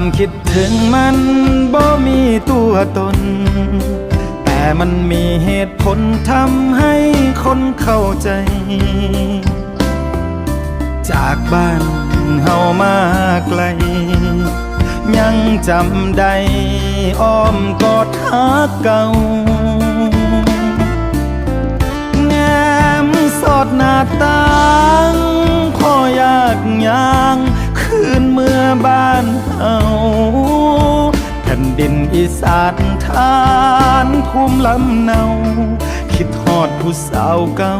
ความคิดถึงมันบ่มีตัวตน แต่มันมีเหตุผลทำให้คนเข้าใจ จากบ้านเฮามาไกล ยังจำได้อ้อมกอดหาเก่าแง้มสอดหน้าต่างขออยากย่าง นเมื่อบ้านเฮาแผ่นดินอีสานทานภูมิลำเนา คิดทอดผู้สาวเก่า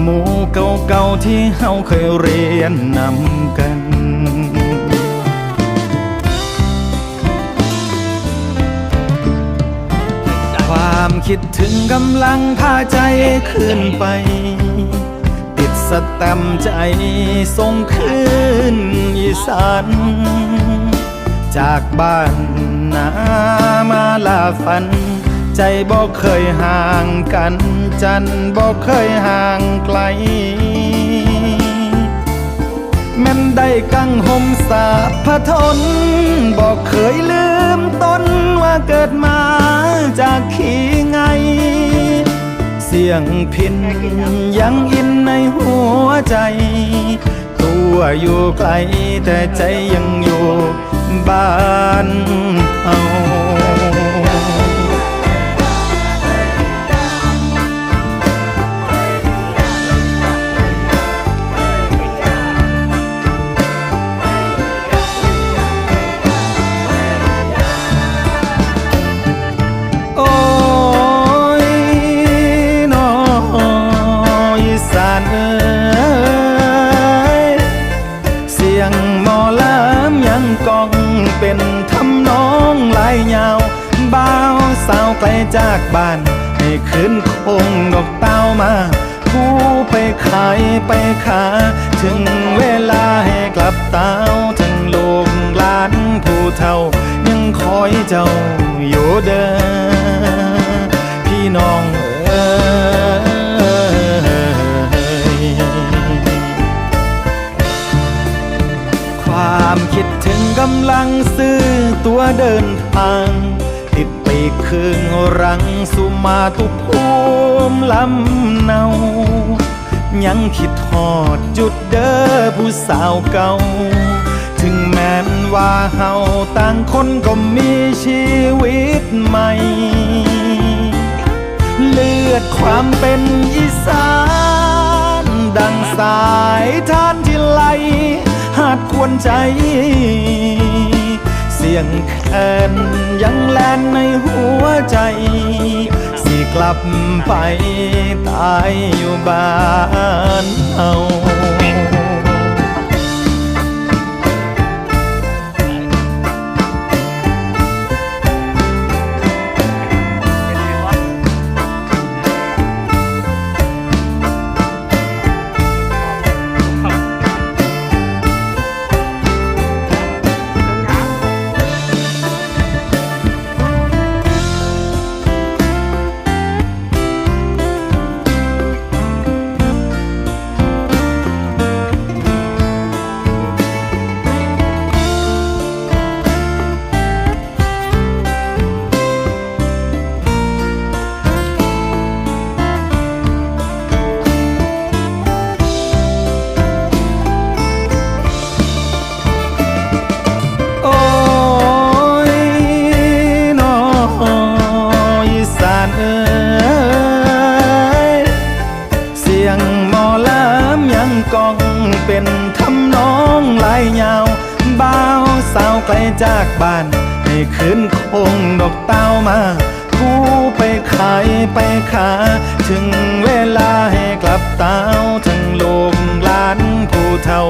หมู่เก่าๆที่เฮาเคยเรียนนำกันความคิดถึงกำลังพาใจขึ้นไป สแตมใจส่งคืนอีสานจากบ้านนามาลาฝัน ใจบอกเคยห่างกัน จันบอกเคยห่างไกล แม่นได้กังหมสาพทนบอกเคยลืมต้นว่าเกิดมาจากขี้ไง สียงพินยังอินในหัวใจตัวอยู่ไกลแต่ใจยังอยู่บ้านเอา จากบ้านให้ขึ้นคงดอกเต้ามาผู้ไปขายไปขาถึงเวลาให้กลับเต้าทั้งลูกหลานผู้เฒ่า ยังคอยเจ้าอยู่เดิน มาตุภูมิลำเนา ยังคิดทอดจุดเด้อผู้สาวเก่า ถึงแม้นว่าเฮาต่างคนก็มีชีวิตใหม่ เลือดความเป็นอีสาน ดังสายทานที่ไหลหาดควรใจเสียงแคนยังแลนในหัวใจ กลับไปตายอยู่บ้านเฮา จากบ้านให้ขึ้นคงดอกเต้ามาผู้ไปขายไปขาถึงเวลาให้กลับเต้าทั้งลูกหลานผู้เฒ่า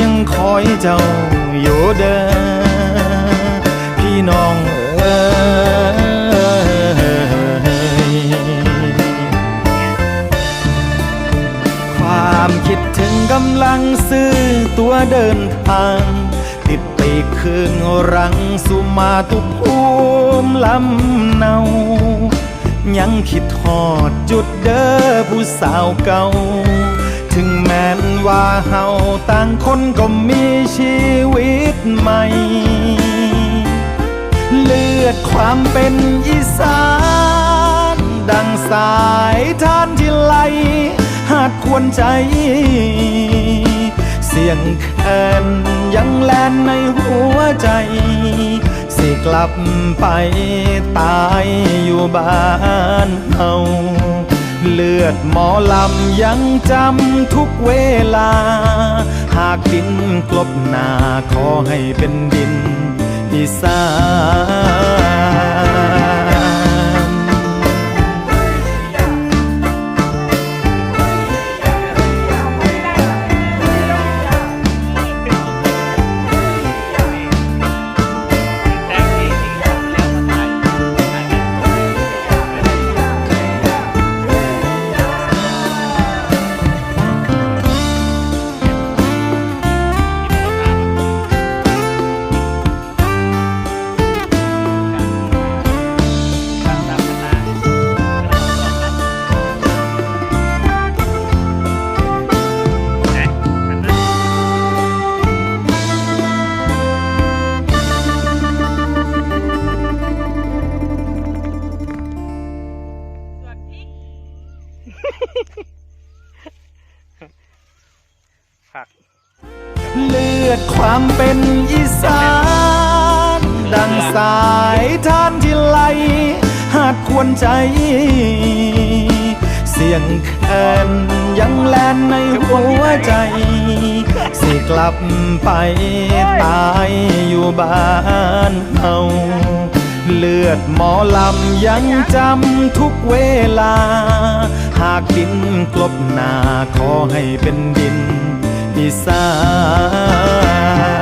ยังคอยเจ้าอยู่เด้อพี่น้องเอ้ยความคิดถึงกำลังซื้อตัวเดินทาง คืงรังสุมาตุภูมิลำเนา ยังคิดทอดจุดเด้อผู้สาวเก่า ถึงแม้นว่าเฮาต่างคนก็มีชีวิตใหม่ เลือดความเป็นอีสาน ดังสายทานที่ไหลหาดควรใจ เสียงแคนยัง นในหัวใจ สิกลับไปตายอยู่บ้านเฮาเลือดหมอลำยังจำทุกเวลา หากดินกลบหนาขอให้เป็นดินอีสาน ผัก เลือดความเป็นอีสาน ดังสายทานที่ไหลหาดควรใจ เสียงแคนยังแลนในหัวใจ สิกลับไปตายอยู่บ้านเฮาเลือดหมอลำยังจำทุกเวลา หากดินกลบหนาขอให้เป็นดิน อีสาน